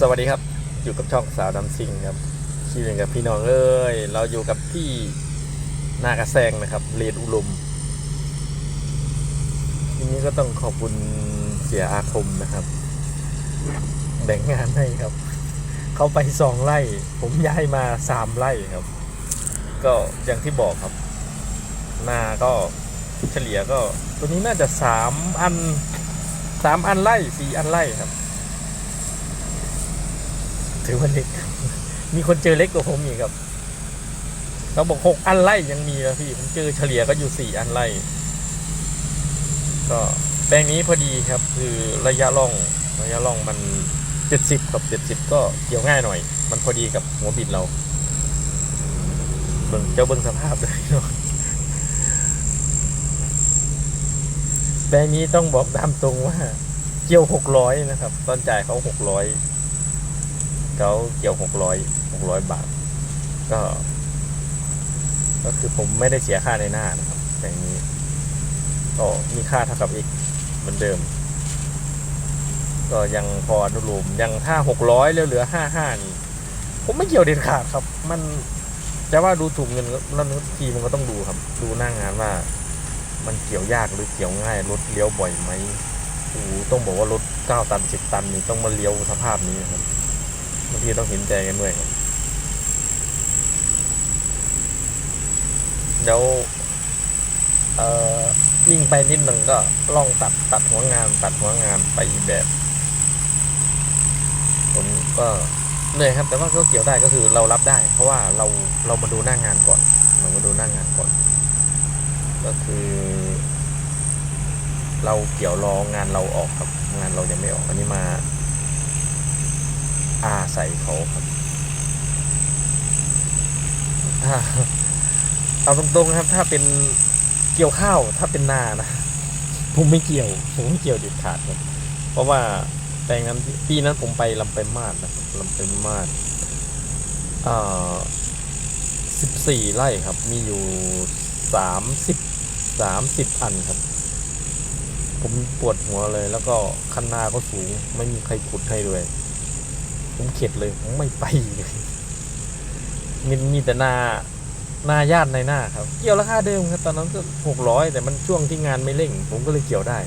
สวัสดีครับ อยู่กับช่องสาวดำซิงครับชื่อเล่นกับพี่น้องเอ้ยเราอยู่กับที่นากระแซงนะครับเรียนอุลมทีนี้ก็ต้องขอบคุณเสียอาคมนะครับแบ่งงานให้ครับ เขาไปสองไร่ ผมย้ายมาสามไร่ครับ ก็อย่างที่บอกครับ นาก็เฉลี่ยก็ ตัวนี้น่าจะสามอันสามอันไร่สี่อันไร่ครับ ถือว่าเล็ก มีคนเจอเล็กกว่าผมอีกครับเราบอกหกอันไล่ยังมีแล้วพี่ ผมเจอเฉลี่ยก็อยู่สี่อันไล่ ก็แปลงนี้พอดีครับ คือระยะล่องระยะล่องมันเจ็ดสิบกับเจ็ดสิบก็เกี่ยวง่ายหน่อย มันพอดีกับหัวบิดเราเบิ่งเจ้าเบิ่งสภาพเลยเนาะแปลงนี้ต้องบอกตามตรงว่าเกี่ยวหกร้อยนะครับ ตอนจ่ายเขาหกร้อย เขาเกี่ยวหกร้อยหกร้อยบาท ก็ ก็คือผมไม่ได้เสียค่าในหน้านะครับแต่อย่างนี้ ก็มีค่าเท่ากับอีกเหมือนเดิม ก็ยังพออนุโลมยังถ้าหกร้อยแล้วเหลือห้าห้านี่ ผมไม่เกี่ยวเด็ดขาดครับ มันจะว่าดูถูกเงินแล้วทีมันก็ต้องดูครับ ดูหน้างานว่า มันเกี่ยวยากหรือเกี่ยวง่ายรถเลี้ยวบ่อยไหมโอ้ต้องบอกว่ารถเก้าตันสิบตันนี่ต้องมาเลี้ยวสภาพนี้นะครับ บางทีต้องเห็นใจกันด้วยครับเดี๋ยวเอ่อยิ่งไปนิดหนึ่งก็ล่องตัดตัดหัวงาน ตัดหัวงานไปอีกแบบ ผมก็เหนื่อยครับ แต่ว่าก็เกี่ยวได้ก็คือเรารับได้ เพราะว่าเราเรามาดูหน้างานก่อนเรามาดูหน้างานก่อน ก็คือ เราเกี่ยวรองานเราออกครับ งานเรายังไม่ออกอันนี้มา อาใส่เขาครับเอาตรงๆนะครับ ถ้าเป็นเกี่ยวข้าวถ้าเป็นนานะผมไม่เกี่ยว ผมไม่เกี่ยวเด็ดขาดครับเพราะว่าแปลงนั้นปีนั้นผมไปลำไปมาดนะครับลำไปมาดอ่าสิบสี่ไร่ครับ มีอยู่สามสิบสามสิบอันครับ ผมปวดหัวเลย แล้วก็คันนาก็สูง ไม่มีใครขุดให้ด้วย ผมเข็ดเลย ผมไม่ไปเลยมีมีแต่นานาญาติในหน้าครับ เกี่ยวราคาเดิมครับตอนนั้นก็หกร้อยแต่มันช่วงที่งานไม่เร่ง ผมก็เลยเกี่ยวได้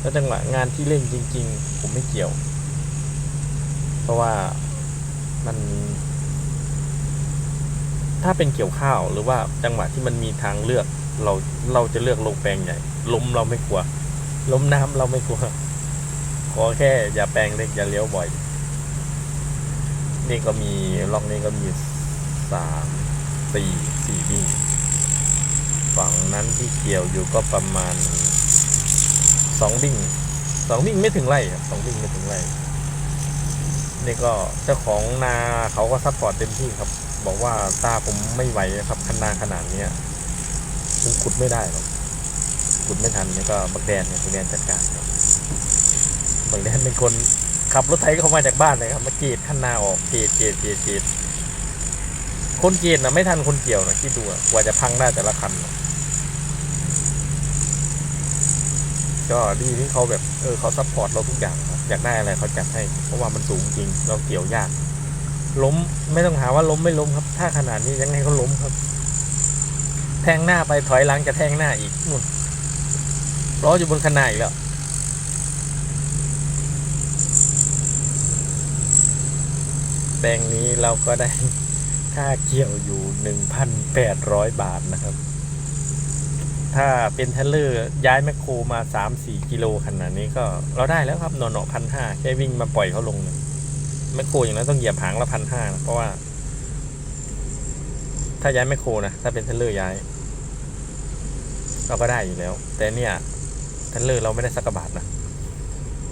แล้วจังหวะงานที่เร่งจริง ๆ ผมไม่เกี่ยว เพราะว่ามัน ถ้าเป็นเกี่ยวข้าวหรือว่าจังหวะที่มันมีทางเลือก เราเราจะเลือกลงแปลงใหญ่ล้มเราไม่กลัวล้มน้ำเราไม่กลัวขอแค่อย่าแปลงเล็กอย่าเลี้ยวบ่อย นี่ก็มีล็อกนี้ก็มีสามสี่สี่วิ่งฝั่งนั้นที่เกี่ยวอยู่ก็ประมาณสองวิ่งสองวิ่งไม่ถึงไร่ครับสองวิ่งไม่ถึงไร่นี่ก็เจ้าของนาเขาก็ซัพพอร์ตเต็มที่ครับ บอกว่าตาผมไม่ไหวครับคันนาขนาดเนี้ยผมขุดไม่ได้หรอกขุดไม่ทันนี่ก็บักแดนเนี่ยบักแดนจัดการครับบักแดนเป็นคน ขับรถไถเข้ามาจากบ้านเลยครับมาเกตขั้นนาออกเกตเกตเกตเกตคนเกตนะไม่ทันคนเกี่ยวนะคิดดูอะกว่าจะพังได้แต่ละคันนะก็ดีที่เขาแบบเออเขาซัพพอร์ตเราทุกอย่างอยากได้อะไรเขาจัดให้ เพราะว่ามันสูงจริงเราเกี่ยวยาก ล้มไม่ต้องหาว่าล้มไม่ล้มครับ ถ้าขนาดนี้ยังไงก็ล้มครับ แทงหน้าไปถอยหลังจะแทงหน้าอีกนู่นล้ออยู่บนคันนาอีกแล้ว แปลงนี้เราก็ได้ค่าเกี่ยวอยู่ 1,800 บาทนะครับ ถ้าเป็นเทเลอร์ย้ายแมคโครมา 3-4 กิโลขนาดนี้ก็เราได้แล้วครับหนอๆพันห้าแค่วิ่งมาปล่อยเขาลงเลยแมคโครอย่างนั้นต้องเหยียบหางละพันห้านะเพราะว่า ถ้าย้ายแมคโครนะถ้าเป็นเทเลอร์ย้าย เราก็ได้อยู่แล้ว แต่เนี่ยเทเลอร์เราไม่ได้สักบาทนะ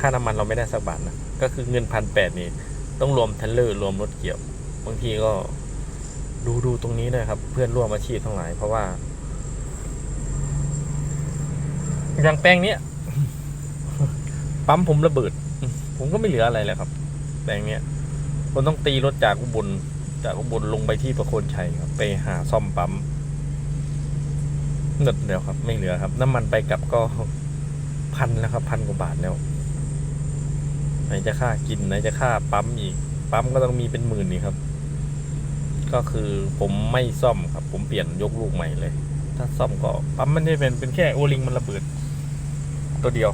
ค่าน้ำมันเราไม่ได้สักบาทนะก็คือเงินพันแปดนี่ ต้องรวมเทรลเลอร์รวมรถเกี่ยว บางทีก็ดูดูตรงนี้เลยครับ เพื่อนร่วมอาชีพทั้งหลาย เพราะว่า อย่างแปลงเนี้ยปั๊มผมระเบิด ผมก็ไม่เหลืออะไรแล้วครับ แปลงเนี้ยผมต้องตีรถจากอุบลจากอุบลลงไปที่ประโคนชัยครับ ไปหาซ่อมปั๊มเงินเดียวครับ ไม่เหลือครับ น้ำมันไปกลับก็พันแล้วครับ พันกว่าบาทแล้ว ไหนจะค่ากินไหนจะค่าปั๊มอีก ปั๊มก็ต้องมีเป็นหมื่นนี่ครับ ก็คือผมไม่ซ่อมครับ ผมเปลี่ยนยกลูกใหม่เลย ถ้าซ่อมก็ปั๊มมันไม่เป็นเป็นแค่โอลิงมันระเบิด ตัวเดียว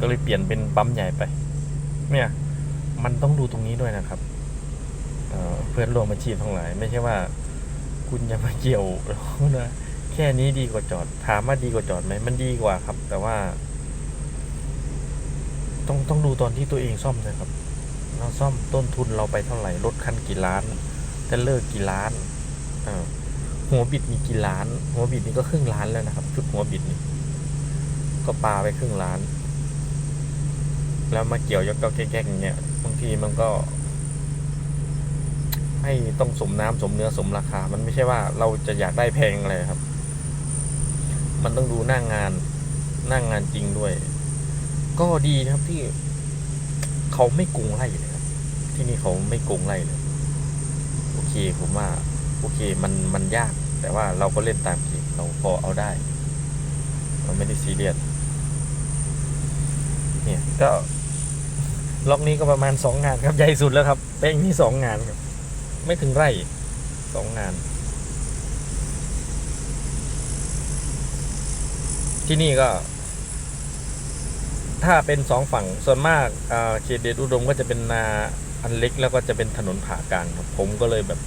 ก็เลยเปลี่ยนเป็นปั๊มใหญ่ไป เนี่ย มันต้องดูตรงนี้ด้วยนะครับเเพื่อนร่วมอาชีพทั้งหลาย ไม่ใช่ว่า คุณจะมาเกี่ยวแล้วนะแค่นี้ดีกว่าจอด ถามว่าดีกว่าจอดไหมมันดีกว่าครับ แต่ว่า ต้องต้องดูตอนที่ตัวเองซ่อมนะครับ เราซ่อมต้นทุนเราไปเท่าไหร่รถคันกี่ล้านเทเลอร์กี่ล้านหัวบิดมีกี่ล้าน หัวบิดนี่ก็ครึ่งล้านแล้วนะครับชุดหัวบิดนี่ก็ปาไปครึ่งล้าน แล้วมาเกี่ยวยกๆแก๊กๆอย่างเงี้ยบางทีมันก็ ให้ต้องสมน้ำสมเนื้อสมราคา มันไม่ใช่ว่าเราจะอยากได้แพงอะไรครับ มันต้องดูหน้างงานหน้างงานจริงด้วย ก็ดีนะครับที่เขาไม่โกงไล่เลยครับ ที่นี่เขาไม่โกงไล่เลย โอเคผมว่า โอเคมันมันยาก แต่ว่าเราก็เล่นตามเกมเราพอเอาได้เราไม่ได้ซีเรียสเนี่ยก็ล็อกนี้ก็ประมาณสองงานครับใหญ่สุดแล้วครับแป้งนี่สองงานครับ ไม่ถึงไร่สองงาน ที่นี่ก็ ถ้าเป็นสองฝั่งส่วนมากเขตเดชอุดมก็จะเป็นนาอันเล็กแล้วก็จะเป็นถนนผ่ากลางครับผมก็เลยแบบ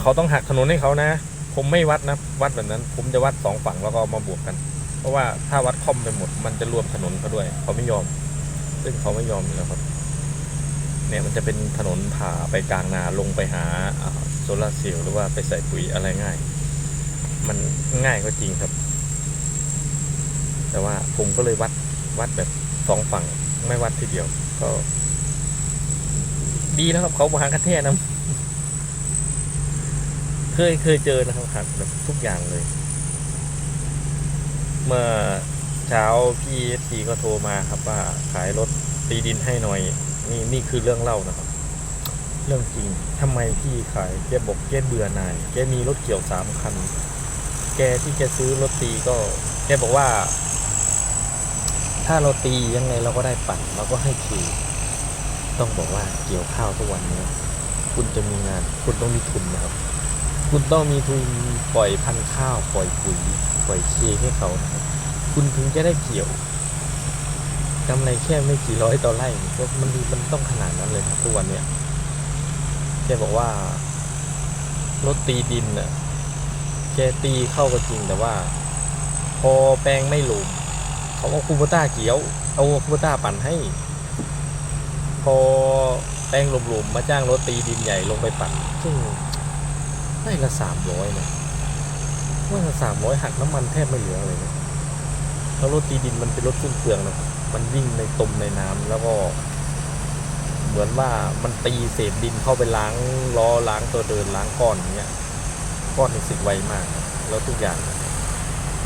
เขาต้องหักถนนให้เขานะ ผมไม่วัดนะวัดแบบนั้น ผมจะวัดสองฝั่งแล้วก็มาบวกกัน เพราะว่าถ้าวัดคอมไปหมด มันจะรวมถนนเขาด้วย เขาไม่ยอม ซึ่งเขาไม่ยอมอยู่แล้วครับ เนี่ยมันจะเป็นถนนผ่าไปกลางนาลงไปหาโซลาเซลล์หรือว่าไปใส่ปุ๋ยอะไรง่าย มันง่ายก็จริงครับ แต่ว่าผมก็เลยวัด วัดแบบสองฝั่งไม่วัดทีเดียว ก็ ดีนะครับ เขาบหางคันเทศนะเคยเคยเจอนะครับหักแบบทุกอย่างเลย เมื่อเช้าพี่ทีก็โทรมาครับว่าขายรถตีดินให้หน่อย นี่นี่คือเรื่องเล่านะครับ เรื่องจริงทำไมพี่ขายแกบอกแกเบื่อหน่ายแกมีรถเกี่ยวสามคัน แกที่แกซื้อรถตีก็ แกบอกว่า ถ้าเราตียังไงเราก็ได้ปั่นเราก็ให้คิวต้องบอกว่าเกี่ยวข้าวทุกวันนี้ คุณจะมีงาน คุณต้องมีทุนนะครับ คุณต้องมีทุนปล่อยพันธุ์ข้าว ปล่อยปุ๋ยปล่อยเคให้เขานะครับคุณถึงจะได้เกี่ยวกำไรแค่ไม่กี่ร้อยต่อไร่ก็มันมันต้องขนาดนั้นเลยครับทุกวันเนี้ยแกบอกว่ารถตีดินน่ะแกตีเข้าก็จริงแต่ว่า พอแปลงไม่หลุม เขาเอาคูโบต้าเกี่ยว เอาคูโบต้าปั่นให้ พอแป้งหลุมๆมาจ้างรถตีดินใหญ่ลงไปปั่นซึ่งได้ละสามร้อยนะว่าละสามร้อยหักน้ำมันแทบไม่เหลือเลยนะแล้วรถตีดินมันเป็นรถขึ้นเปลืองนะมันวิ่งในตมในน้ำแล้วก็ เหมือนว่ามันตีเศษดินเข้าไปล้างล้อล้างตัวเดินล้างก้อนอย่างเงี้ยก้อนนี่สึกไวมาก แล้วทุกอย่าง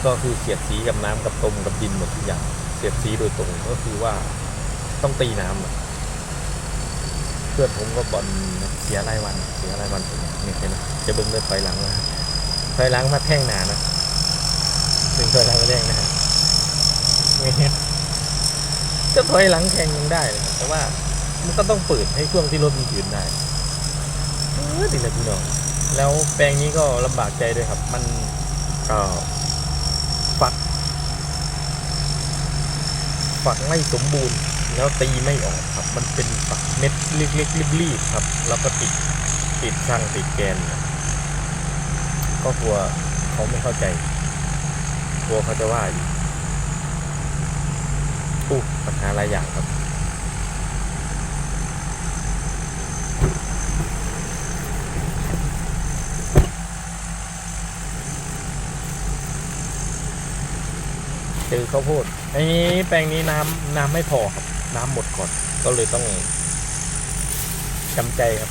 ก็คือเสียดสีกับน้ำกับตมกับดินหมดทุกอย่าง เสียดสีโดยตรงก็คือว่าต้องตีน้ำอะเพื่อนผมก็บอลเสียรายวัน เสียรายวันผมนี่ยเห็นไหมจะเบิ้งเลยถอยหลังนะถอยหลังมาแท่งหนานะถึงถอยหลังมาแท่งนะฮะนี่จะถอยหลังแข่งยังได้เลยแต่ว่ามันก็ต้องเปิดให้ช่วงที่รถมันยืนได้เออดีเลยพี่น้องแล้วแปลงนี้ก็ลำบากใจด้วยครับ มันเอ่อฝัก ฝักไม่สมบูรณ์ แล้วตีไม่ออกครับ มันเป็นฝักเม็ดเล็กๆรีบๆครับ แล้วก็ติดติดช่างติดแกนก็กลัวเขาไม่เข้าใจกลัวเขาจะว่าอยู่อู้ปัญหาหลายอย่างครับเจอข้าวโพด อ้นี้แปลงนี้น้ำน้ำไม่พอครับ น้ำหมดก่อน ก็เลยต้องจำใจครับ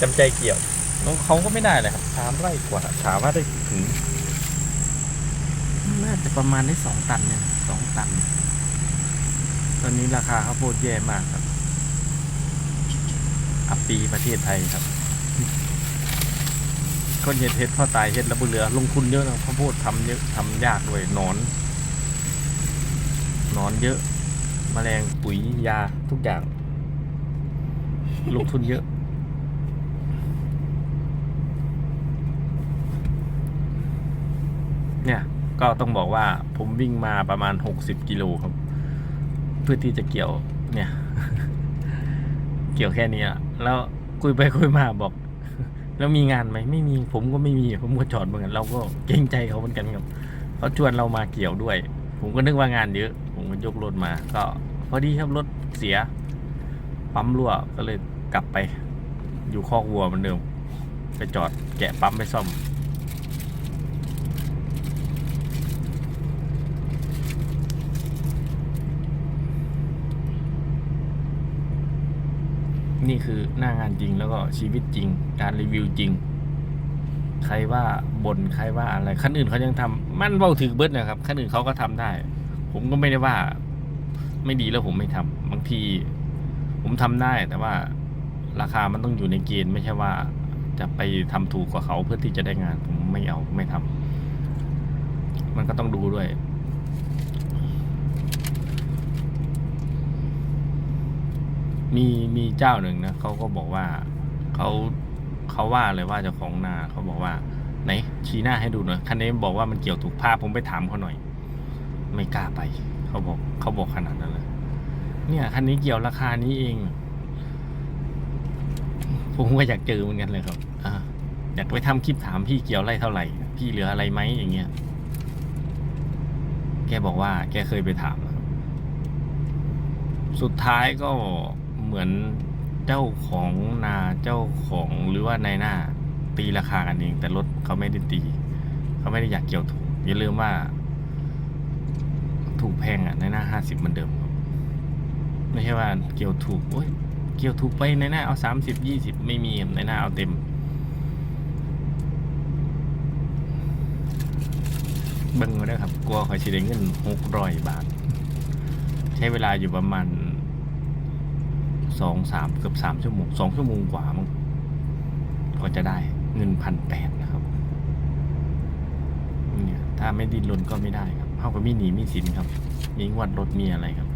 จำใจเกี่ยวน้องเขาก็ไม่ได้เลยครับสามไร่กว่าถามว่าได้ถึงน่าจะประมาณได้สองตันเนี่ยสองตัน ตอนนี้ราคาข้าวโพดแย่มากครับ อับปีประเทศไทยครับคนเห็ดเห็ดพ่อตายเห็ดระบุเหลือ ลงทุนเยอะนะข้าวโพดทำเยอะทำยากด้วยหนอน นอนเยอะแมลงปุ๋ยยาทุกอย่าง ลงทุนเยอะ เนี่ย ก็ต้องบอกว่าผมวิ่งมาประมาณ 60 กิโลครับ เพื่อที่จะเกี่ยว เนี่ย เกี่ยวแค่นี้อะแล้วคุยไปคุยมาบอก แล้วมีงานไหมไม่มีผมก็ไม่มี ผมก็จอดเหมือนกันเราก็เกรงใจเขาเหมือนกันครับเขาชวนเรามาเกี่ยวด้วย ผมก็นึกว่างานเยอะ มก็ยกรถมา ก็พอดีครับรถเสีย ปั๊มรั่วก็เลยกลับไป อยู่คอกวัวเหมือนเดิมไปจอดแกะปั๊มไปซ่อม นี่คือหน้างานจริงแล้วก็ชีวิตจริง การรีวิวจริง ใครว่าบน่นใครว่าอะไรขั้นอื่นเขายังทำมันเบาถือเบิดนะครับขั้นอื่นเขาก็ทำได้ ผมก็ไม่ได้ว่า ไม่ดีแล้วผมไม่ทำบางที ผมทำได้ แต่ว่าราคามันต้องอยู่ในเกณฑ์ไม่ใช่ว่า จะไปทำถูกกว่าเขาเพื่อที่จะได้งาน ผมไม่เอาไม่ทำมันก็ต้องดูด้วยมีมีเจ้าหนึ่งนะเขาก็บอกว่าเขาเขาว่าเลยว่าเจ้าของนาเขาบอกว่า ไหนชี้หน้าให้ดูหน่อยคันนี้บอกว่ามันเกี่ยวถูกภาพผมไปถามเขาหน่อย ไม่กล้าไป เขาบอกเขาบอกขนาดนั้นเลยเนี่ยคันนี้เกี่ยวราคานี้เอง ผมก็อยากเจอเหมือนกันเลยครับ อ่าอยากไปทำคลิปถามพี่เกี่ยวไรเท่าไหร่ พี่เหลืออะไรไหมอย่างเงี้ย แกบอกว่า แกเคยไปถามสุดท้ายก็เหมือนเจ้าของนาเจ้าของหรือว่านายหน้า ตีราคากันเอง แต่รถเขาไม่ได้ตี เขาไม่ได้อยากเกี่ยวถูกอย่าลืมว่า ถูกแพงอะในหน้าห้าสิบเหมือนเดิมครับไม่ใช่ว่าเกี่ยวถูกโอ้ยเกี่ยวถูกไปในหน้าเอาสามสิบยี่สิบไม่มีในหน้าเอาเต็ม เบิ้งมาได้ครับ กลัวคอยชิได้เงินหกร้อยบาท ใช้เวลาอยู่ประมาณสองสามเกือบสามชั่วโมงสองชั่วโมงกว่ามั้งก็จะได้เงินพันแปดนะครับเนี่ยถ้าไม่ดิ้นรนก็ไม่ได้ครับ เขาก็มีหนีมีสินครับ มีงวดรถมีอะไรครับ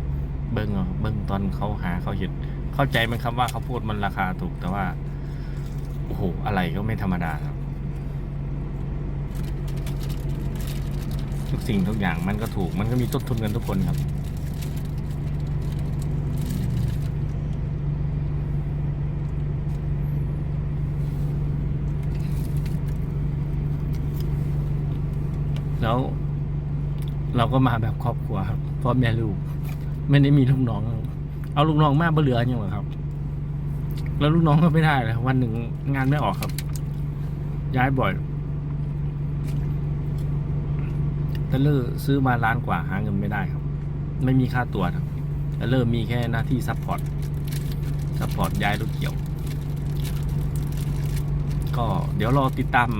เบิ้งเอาเบิ้งตอนเขาหาเขาเห็นเข้าใจไหมครับว่าเขาพูดมันราคาถูกแต่ว่าโอ้โหอะไรก็ไม่ธรรมดาครับ ทุกสิ่งทุกอย่างมันก็ถูก มันก็มีต้นทุนกันทุกคนครับแล้ว เราก็มาแบบครอบครัวครับพ่อแม่ลูก ไม่ได้มีลูกน้อง เอาลูกน้องมาบ่เหลืออย่างหรอครับ แล้วลูกน้องก็ไม่ได้เลยวันหนึ่งงานไม่ออกครับ ย้ายบ่อยแต่เลอร์ซื้อมาล้านกว่าหาเงินไม่ได้ครับ ไม่มีค่าตัวครับแต่เลอร์มีแค่หน้าที่ซัพพอร์ตซัพพอร์ตย้ายรถเกี่ยว ก็เดี๋ยวรอติดตาม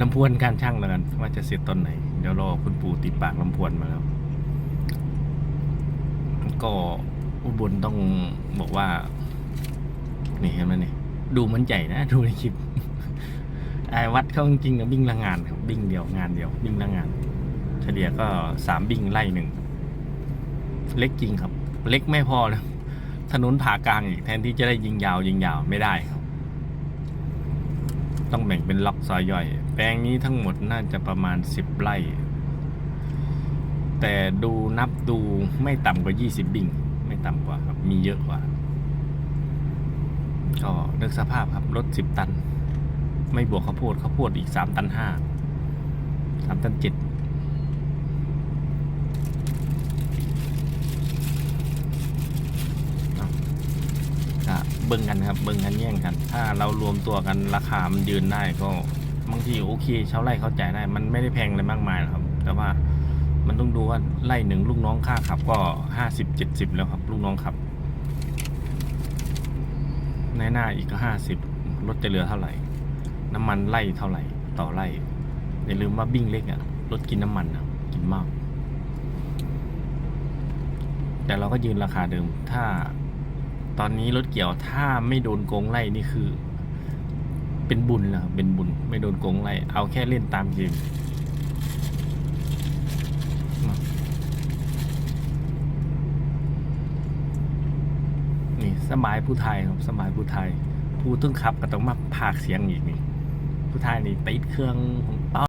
ลำพวนการช่างแล้วกันว่าจะเสร็จตอนไหน เดี๋ยวรอคุณปู่ติดปากลำพวนมาแล้ว ก็อุบลต้องบอกว่า นี่เห็นไหมนี่ดูมันใหญ่นะ ดูในคลิปไอ้วัดเขาจริงๆนะบิ้งละงานครับบิ้งเดียวงานเดียวบิ้งละงาน เฉลี่ยก็สามบิ้งไล่หนึ่งเล็กจริงครับ เล็กไม่พอนะถนนผ่ากลางอีกแทนที่จะได้ยิงยาวยิงยาวไม่ได้ครับ ต้องแบ่งเป็นล็อกซอยย่อย แปลงนี้ทั้งหมดน่าจะประมาณ 10 ไร่ แต่ดูนับดูไม่ต่ำกว่า 20 บิ่ง ไม่ต่ำกว่าครับ มีเยอะกว่า ก็เลือกสภาพครับ รถ 10 ตัน ไม่บวกข้าวโพดข้าวโพดอีก 3 ตัน5 3 ตัน 7 บิ่งกันครับ เบิ่งกันแย่งกัน ถ้าเรารวมตัวกันราคามันยืนได้ก็บางทีโอเคชาวไร่เข้าใจได้ มันไม่ได้แพงอะไรมากมายหรอกครับ แต่ว่ามันต้องดูว่าไร่หนึ่งลูกน้องค่าขับก็ห้าสิบเจ็ดสิบแล้วครับ ลูกน้องขับ ในหน้าอีกก็ห้าสิบรถจะเหลือเท่าไหร่ น้ำมันไล่เท่าไหร่ ต่อไล่อย่าลืมว่าบิ้งเล็กอะรถกินน้ำมันอะกินมาก แต่เราก็ยืนราคาเดิมถ้า ตอนนี้รถเกี่ยวถ้าไม่โดนโกงไล่นี่คือ เป็นบุญแล้วเป็นบุญ ไม่โดนโกงไล่เอาแค่เล่นตามเกมนี่สมัยผู้ไทยครับสมัยผู้ไทย ผู้ต้องขับก็ต้องมาพากเสียงอีกนี่ผู้ไทยนี่ติดเครื่องของเป้า